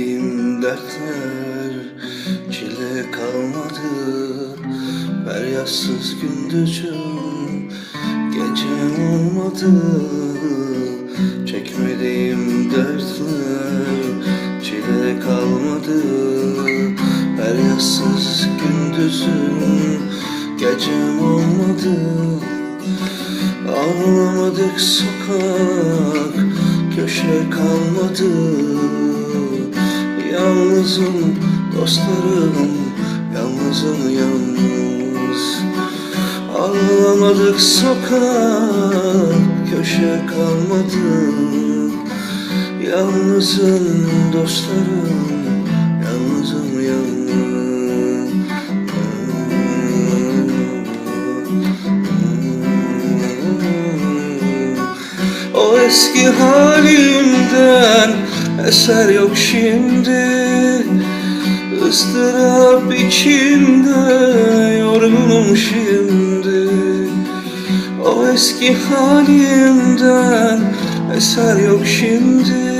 çektiğim dertler Çile kalmadı. Feryatsız gündüzüm Gecem olmadı. Çekmediğim dertler Çile kalmadı. Feryatsız gündüzüm Gecem olmadı. Ağlamadık sokak köşe kalmadı. Yalnızım dostlarım Yalnızım yalnız. Ağlamadık sokak Köşe kalmadı Yalnızım dostlarım Yalnızım yalnız eski halimden eser yok şimdi ıstırap içinde yorgunum şimdi. O eski halimden eser yok şimdi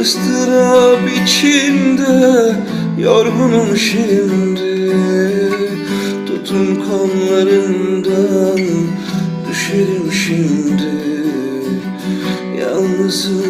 ıstırap içinde yorgunum şimdi. Tutun kollarından düşerim şimdi. Yalnızım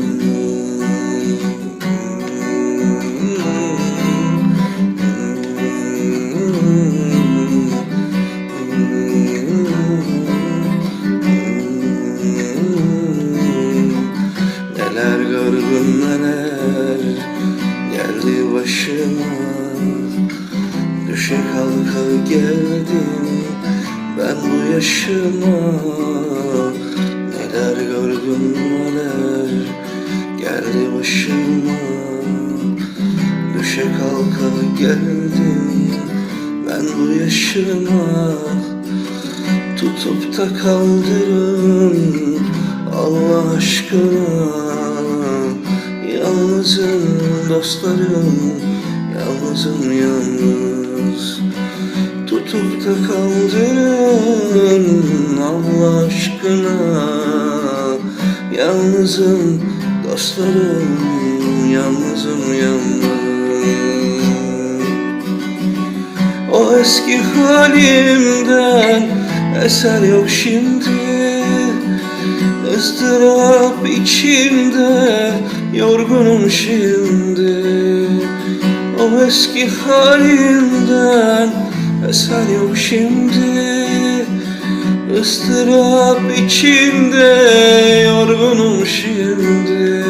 Gördüm neler geldi başıma. Düşe kalka geldim ben bu yaşıma. Neler gördüm neler geldi başıma. Düşe kalka geldim ben bu yaşıma. Tutup da kaldırın Allah aşkına Yalnızım dostlarım Yalnızım yalnız. Tutup da kaldırın Allah aşkına. Yalnızım dostlarım Yalnızım yalnız. O eski halimden eser yok şimdi ıstırap içimde yorgunum şimdi. O eski halimden eser yok şimdi. Istırap içimde yorgunum şimdi.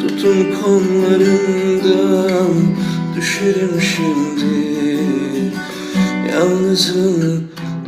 Tutun kollarından düşerim şimdi. Yalnızım